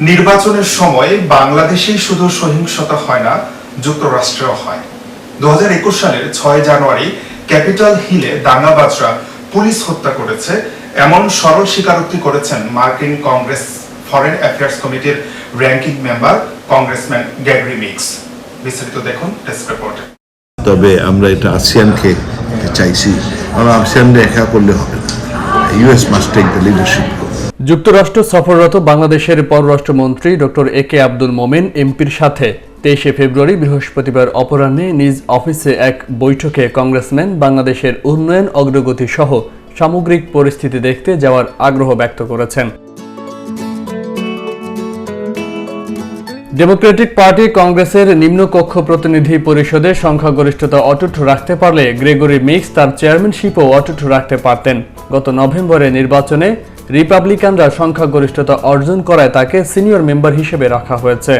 নির্বাচনের সময় বাংলাদেশে শুধু সহিংসতা হয় না, যুক্তরাষ্ট্রেও হয়। দু সালের ছয় জানুয়ারি ক্যাপিটাল হিলে দাঙ্গাবাজরা পুলিশ হত্যা করেছে, এমন সরল স্বীকারোক্তি করেছেন মার্কিন কংগ্রেস ফরেন অ্যাফেয়ার্স কমিটির ranking member congressman Gregory Meeks. বিস্তারিত দেখুন রিপোর্টে। তবে আমরা এটা আসিয়ানকে চাইছি। কারণ আসিয়ানরা একা করলে হবে US must take the leadership যুক্তরাষ্ট্র সফররত বাংলাদেশের পররাষ্ট্রমন্ত্রী ডক্টর এ কে আব্দুল মোমেন এমপির সাথে তেইশে ফেব্রুয়ারি বৃহস্পতিবার অপরাহ্নে নিজ অফিসে এক বৈঠকে কংগ্রেসম্যান বাংলাদেশের উন্নয়ন অগ্রগতি সহ সামগ্রিক পরিস্থিতি দেখতে যাওয়ার আগ্রহ ব্যক্ত করেছেন। ডেমোক্রেটিক পার্টি কংগ্রেসের নিম্নকক্ষ প্রতিনিধি পরিষদে সংখ্যাগরিষ্ঠতা অটুট রাখতে পারলে গ্রেগরি মিক্স তার চেয়ারম্যানশিপও অটুট রাখতে পারতেন। গত নভেম্বরে নির্বাচনে রিপাবলিকানরা সংখ্যাগরিষ্ঠতা অর্জন করায় তাকে সিনিয়র মেম্বার হিসেবে রাখা হয়েছে।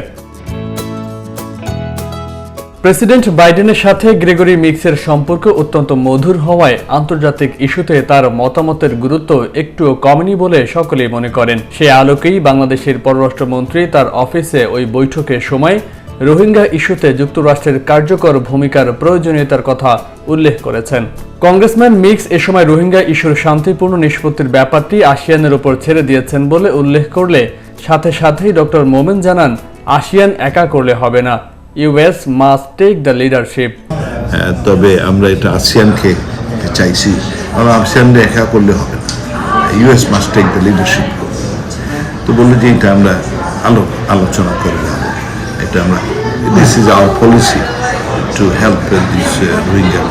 প্রেসিডেন্ট বাইডেনের সাথে গ্রেগরি মিক্সের সম্পর্ক অত্যন্ত মধুর হওয়ায় আন্তর্জাতিক ইস্যুতে তার মতামতের গুরুত্ব একটুও কমেনি বলে সকলেই মনে করেন। সে আলোকেই বাংলাদেশের পররাষ্ট্রমন্ত্রী তার অফিসে ওই বৈঠকের সময় রোহিঙ্গা ইস্যুতে যুক্তরাষ্ট্রের কার্যকর ভূমিকার প্রয়োজনীয়তার কথা উল্লেখ করেছেন। কংগ্রেসম্যান মিক্স এ সময় রোহিঙ্গা ইস্যুর শান্তিপূর্ণ নিষ্পত্তির ব্যাপারটি আসিয়ানের উপর ছেড়ে দিয়েছেন বলে উল্লেখ করলে সাথে সাথেই ডক্টর মোমেন জানান, আসিয়ান একা করলে হবে না। US must take the leadership. তবে আমরা এটা আসিয়ানকে চাইছি। কারণ আসিয়ানরা একা করলে হবে না। US must take the leadership. তো বলল যে এটা আমরা আলো, আলোচনা করে যাব this আমরা this is our policy to help this Rohingya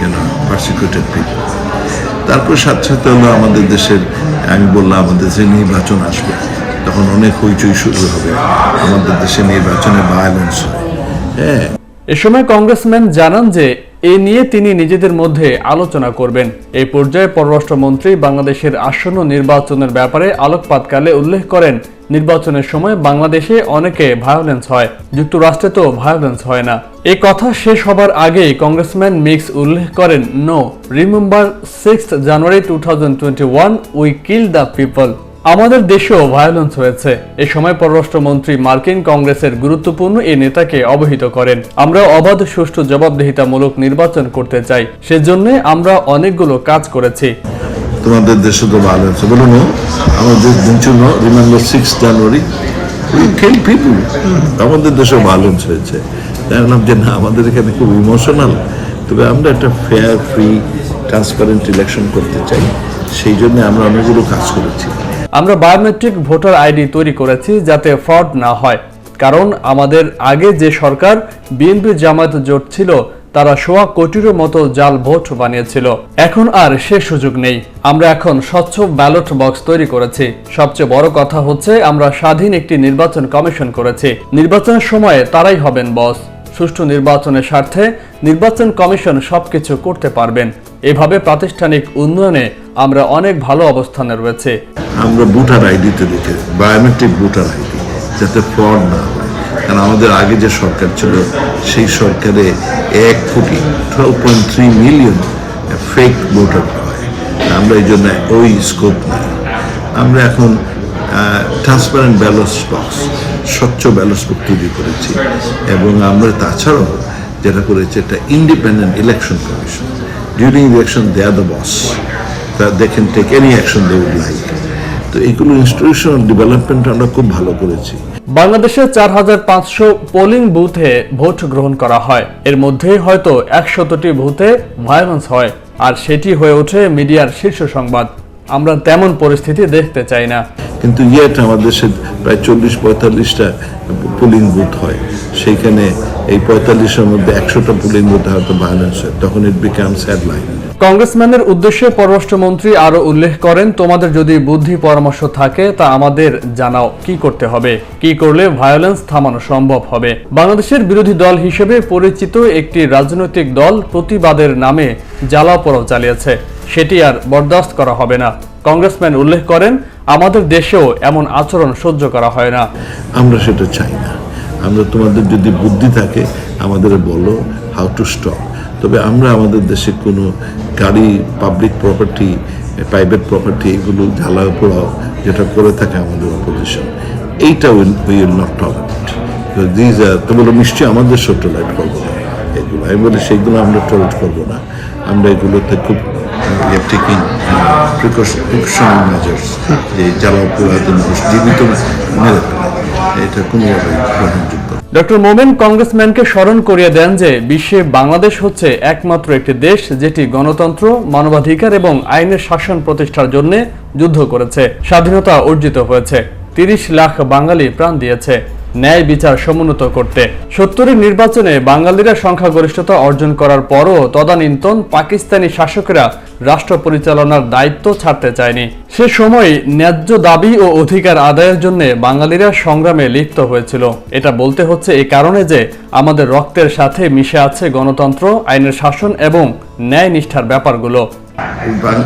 know, persecuted people তারপর সাথে সাথে হলো আমাদের দেশের আমি বললাম আমাদের দেশে নির্বাচন আসবে তখন অনেক হইচই শুরু হবে। আমাদের দেশে নির্বাচনে ভায়োলেন্স হয়। হ্যাঁ। এ সময় কংগ্রেসম্যান জানান যে এ নিয়ে তিনি নিজেদের মধ্যে আলোচনা করবেন। এই পর্যায়ে পররাষ্ট্রমন্ত্রী বাংলাদেশের আসন্ন নির্বাচনের ব্যাপারে আলোকপাতকালে উল্লেখ করেন, নির্বাচনের সময় বাংলাদেশে অনেকে ভায়োলেন্স হয়, যুক্তরাষ্ট্রে তো ভায়োলেন্স হয় না। এই কথা শেষ হবার আগেই কংগ্রেসম্যান মিক্স উল্লেখ করেন no remember six January two thousand twenty one we kill the people আমাদের দেশেও ভায়োলেন্স হয়েছে। এ সময় পররাষ্ট্রমন্ত্রী মার্কিন কংগ্রেসের গুরুত্বপূর্ণ এই নেতাকে অবহিত করেন। আমরা অবাধ সুষ্ঠু জবাবদিহিতামূলক নির্বাচন করতে চাই। সেজন্য আমরা অনেকগুলো কাজ করেছি। তোমাদের দেশে তো আছে বলুন, আমাদের দিন জন্য রিমেম্বার সিক্স জানুয়ারি আমাদের দেশে ভায়োলেন্স হয়েছে। দেখলাম যে না, আমাদের এখানে খুব ইমোশনাল তবে আমরা একটা ফেয়ার ফ্রি ট্রান্সপারেন্ট ইলেকশন করতে চাই। সেই জন্য আমরা অনেকগুলো কাজ করেছি। আমরা বায়োমেট্রিক ভোটার আইডি তৈরি করেছি যাতে ফ্রড না হয়। কারণ আমাদের আগে যে সরকার বিএনপি জামায়াত জোট ছিল, তারা সোয়া কোটিরও মতো জাল ভোট বানিয়েছিল। এখন আর সে সুযোগ নেই। আমরা এখন স্বচ্ছ ব্যালট বক্স তৈরি করেছি। সবচেয়ে বড় কথা হচ্ছে, আমরা স্বাধীন একটি নির্বাচন কমিশন করেছি। নির্বাচনের সময়ে তারাই হবেন বস সুষ্ঠু নির্বাচনের স্বার্থে নির্বাচন কমিশন সবকিছু করতে পারবেন। এভাবে প্রাতিষ্ঠানিক উন্নয়নে আমরা অনেক ভালো অবস্থানে রয়েছে। আমরা ভোটার আইডিতে লিখে, বায়োমেট্রিক ভোটার আইডি, যাতে ফ্রড না হয়। কারণ আমাদের আগে যে সরকার ছিল, সেই সরকারে এক কোটি point three million fake voter হয় আমরা এই জন্য ওই স্কোপ নেই। আমরা এখন ট্রান্সপারেন্ট ব্যালট বক্স স্বচ্ছ ব্যালট বুক তৈরি করেছি। এবং আমরা তাছাড়াও যেটা করেছি একটা independent election commission during election they are the boss they can take any action they would like তো এগুলো ইনস্টিটিউশনাল ডেভেলপমেন্ট আমরা খুব ভালো করেছি। বাংলাদেশে চার হাজার পাঁচশো পোলিং বুথে ভোট গ্রহণ করা হয়। এর মধ্যে হয়তো একশতটি বুথে ভায়োলেন্স হয়। আর সেটি হয়ে ওঠে মিডিয়ার শীর্ষ সংবাদ। আমরা তেমন পরিস্থিতি দেখতে চাই না। কিন্তু ইয়েট আমাদের দেশে প্রায় চল্লিশ পঁয়তাল্লিশটা পোলিং বুথ হয়। সেইখানে এই পঁয়তাল্লিশের মধ্যে একশোটা পোলিং বুথে হয়তো ভায়োলেন্স হয় তখন ইট বিকামস হেডলাইন কংগ্রেসম্যানের উদ্দেশ্যে পররাষ্ট্রমন্ত্রী আরও উল্লেখ করেন তোমাদের যদি বুদ্ধি পরামর্শ থাকে তা আমাদের জানাও। কি করতে হবে? কি করলে ভায়োলেন্স থামানো সম্ভব হবে? বাংলাদেশের বিরোধী দল হিসেবে পরিচিত একটি রাজনৈতিক দল প্রতিবাদের নামে জ্বালাপোড়াও চালিয়েছে। সেটি আর বরদাস্ত করা হবে না। কংগ্রেসম্যান উল্লেখ করেন, আমাদের দেশেও এমন আচরণ সহ্য করা হয় না। আমরা সেটা চাই না। আমরা তোমাদের যদি বুদ্ধি থাকে, আমাদের বলো হাউ টু স্টপ তবে আমরা আমাদের দেশে কোনো গাড়ি পাবলিক প্রপার্টি প্রাইভেট প্রপার্টি এগুলো জ্বালাও পোড়াও যেটা করে থাকে আমাদের অপোজিশন এইটা will will not tolerate these আর নিশ্চয়ই আমাদের সব টলারেট করব না। এগুলো, আমি বলি সেইগুলো আমরা টলারেট করব না। আমরা এগুলোতে খুব টেকিং প্রিকশনারি মেজার্স যে যারা অপরাধী মানুষ জীবিত মেরে ফেলে এটা গ্রহণযোগ্য। ডক্টর মোমেন কংগ্রেসম্যানকে স্মরণ করিয়ে দেন যে বিশ্বে বাংলাদেশ হচ্ছে একমাত্র একটি দেশ যেটি গণতন্ত্র, মানবাধিকার এবং আইনের শাসন প্রতিষ্ঠার জন্য যুদ্ধ করেছে। স্বাধীনতা অর্জিত হয়েছে। তিরিশ লাখ বাঙালি প্রাণ দিয়েছে। ন্যায় বিচার সমুন্নত করতে। সত্তরের নির্বাচনে বাঙালিরা সংখ্যাগরিষ্ঠতা অর্জন করার পরও তদানীন্তন পাকিস্তানি শাসকেরা রাষ্ট্র পরিচালনার দায়িত্ব ছাড়তে চায়নি। সে সময় ন্যায্য দাবি ও অধিকার আদায়ের জন্য বাঙালিরা সংগ্রামে লিপ্ত হয়েছিল। এটা বলতে হচ্ছে এই কারণে যে আমাদের রক্তের সাথে মিশে আছে গণতন্ত্র, আইনের শাসন এবং ন্যায় নিষ্ঠার ব্যাপারগুলো।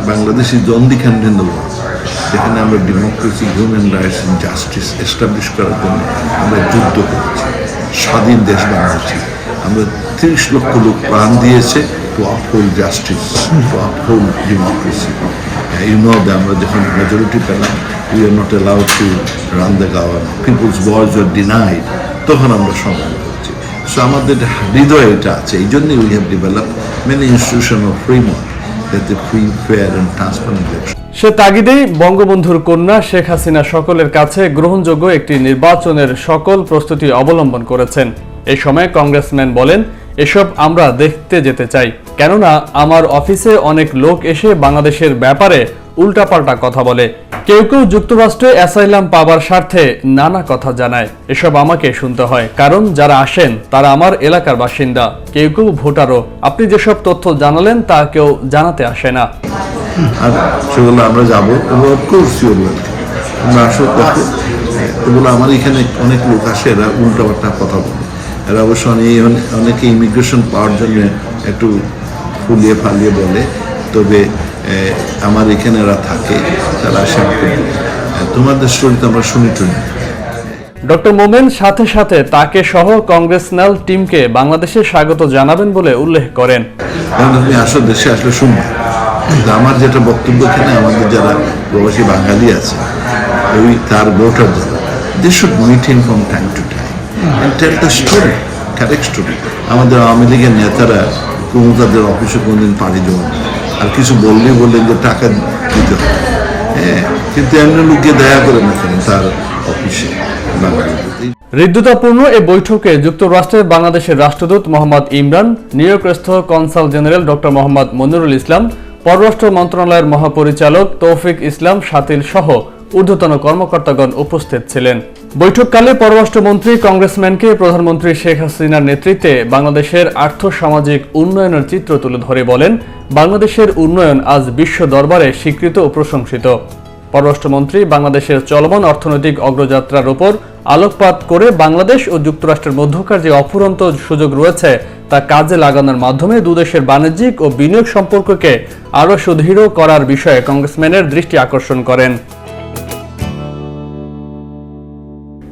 বাংলাদেশ ইজ অনলি যেখানে আমরা democracy human rights and justice establish করার জন্য আমরা যুদ্ধ করেছি। স্বাধীন দেশ বানিয়েছি। আমরা তিরিশ লক্ষ লোক প্রাণ দিয়েছে to uphold justice to uphold democracy you know the আমরা যখন মেজরিটি পেলাম we are not allowed to run the government people's voice are denied তখন আমরা সংগ্রাম করছি। সো আমাদের হৃদয় এটা আছে। এই জন্যই we have develop many institution of freeman the free, fair and transparent election. সে তাগিদেই বঙ্গবন্ধুর কন্যা শেখ হাসিনা সকলের কাছে গ্রহণযোগ্য একটি নির্বাচনের সকল প্রস্তুতি অবলম্বন করেছেন। এ সময় কংগ্রেসম্যান বলেন এসব আমরা দেখতে যেতে চাই। কেননা আমার অফিসে অনেক লোক এসে বাংলাদেশের ব্যাপারে উল্টাপাল্টা কথা বলে। কেউ কেউ যুক্তরাষ্ট্রে অ্যাসাইলাম পাবার স্বার্থে নানা কথা জানায়। এসব আমাকে শুনতে হয়, কারণ যারা আসেন, তারা আমার এলাকার বাসিন্দা। কেউ কেউ ভোটারও। আপনি যেসব তথ্য জানালেন, তা কেউ জানাতে আসে না। সেগুলো আমরা যাব এবং অফকোর্স আমরা এখানে অনেক লোক আসে, এরা উল্টাপাল্টা কথা বলে। এরা অবশ্য অনেক ইমিগ্রেশন পাওয়ার জন্য একটু ফুলিয়ে ফালিয়ে বলে। তবে আমার এখানে এরা থাকে তারা আসে আমাকে তোমাদের স্টোরি তো আমরা শুনি টুনি। ডক্টর মোমেন সাথে সাথে তাকে সহ কংগ্রেসনাল টিমকে বাংলাদেশে স্বাগত জানাবেন বলে উল্লেখ করেন। কারণ তুমি আসো দেশে আসলে শুনবে কিন্তু আমার যেটা বক্তব্য এখানে আমাদের যারা প্রবাসী বাঙালি আছে ওই তার ভোটার যারা they should meet him from time to time and tell the story correct story আমাদের আওয়ামী লীগের নেতারা কোনো তাদের অফিসে কোনোদিন পাড়ি জমা। আর কিছু বললে বললেন যে টাকা দিতে হবে। হ্যাঁ কিন্তু এমনি লোককে দয়া করে না কেন তার অফিসে হৃদ্যতাপূর্ণ এই বৈঠকে যুক্তরাষ্ট্রের বাংলাদেশের রাষ্ট্রদূত Mohammad Imran নিয়োগস্থ consul general doctor Mohammad Monirul Islam, পররাষ্ট্র মন্ত্রণালয়ের মহাপরিচালক তৌফিক ইসলাম সাতিল সহ ঊর্ধ্বতন কর্মকর্তাগণ উপস্থিত ছিলেন। বৈঠককালে পররাষ্ট্রমন্ত্রী, কংগ্রেসম্যানকে প্রধানমন্ত্রী শেখ হাসিনার নেতৃত্বে বাংলাদেশের আর্থ সামাজিক উন্নয়নের চিত্র তুলে ধরে বলেন, বাংলাদেশের উন্নয়ন আজ বিশ্ব দরবারে স্বীকৃত ও প্রশংসিত। পররাষ্ট্রমন্ত্রী, বাংলাদেশের চলমান অর্থনৈতিক অগ্রযাত্রার উপর আলোকপাত করে বাংলাদেশ ও যুক্তরাষ্ট্রের মধ্যকার যে অফুরন্ত সুযোগ রয়েছে, তা কাজে লাগানোর মাধ্যমে দুদেশের বাণিজ্যিক ও বিনিয়োগ সম্পর্ককে আরও সুদৃঢ় করার বিষয়ে কংগ্রেসম্যানের দৃষ্টি আকর্ষণ করেন।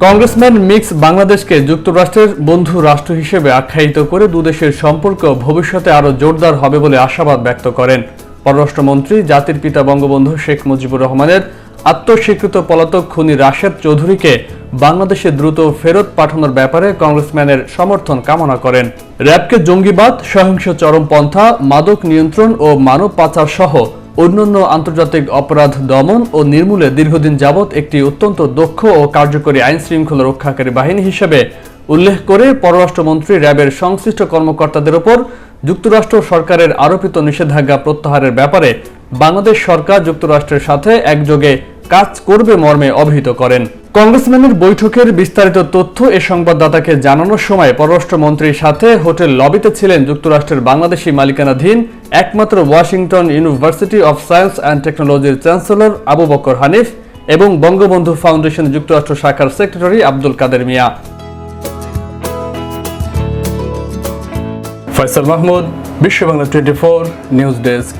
কংগ্রেসম্যান মিক্স বাংলাদেশকে যুক্তরাষ্ট্রের বন্ধু রাষ্ট্র হিসেবে আখ্যায়িত করে দুদেশের সম্পর্ক ভবিষ্যতে আরও জোরদার হবে বলে আশাবাদ ব্যক্ত করেন। পররাষ্ট্রমন্ত্রী, জাতির পিতা বঙ্গবন্ধু শেখ মুজিবুর রহমানের আত্মস্বীকৃত পলাতক খুনি রাশেদ চৌধুরীকে বাংলাদেশে দ্রুত ফেরত পাঠানোর ব্যাপারে কংগ্রেসম্যানের সমর্থন কামনা করেন। র্যাবকে জঙ্গিবাদ, সহিংস চরমপন্থা মাদক নিয়ন্ত্রণ ও মানব পাচার সহ অন্যান্য আন্তর্জাতিক অপরাধ দমন ও নির্মূলে দীর্ঘদিন যাবৎ একটি অত্যন্ত দক্ষ ও কার্যকরী আইন শৃঙ্খলা রক্ষাকারী বাহিনী হিসেবে উল্লেখ করে পররাষ্ট্রমন্ত্রী র্যাবের সংশ্লিষ্ট কর্মকর্তাদের ওপর যুক্তরাষ্ট্র সরকারের আরোপিত নিষেধাজ্ঞা প্রত্যাহারের ব্যাপারে বাংলাদেশ সরকার যুক্তরাষ্ট্রের সাথে একযোগে কাজ করবে মর্মে অভিহিত করেন। কংগ্রেসম্যানের বৈঠকের বিস্তারিত তথ্য এ সংবাদদাতাকে জানানোর সময় পররাষ্ট্রমন্ত্রীর সাথে হোটেল লবিতে ছিলেন যুক্তরাষ্ট্রের বাংলাদেশি মালিকানাধীন একমাত্র Washington university of science and টেকনোলজির চ্যান্সেলর আবু বকর হানিফ এবং বঙ্গবন্ধু ফাউন্ডেশন যুক্তরাষ্ট্র শাখার secretary Abdul Kader Mia. Faisal Mahmud, Bishwa Bangla twenty four news desk.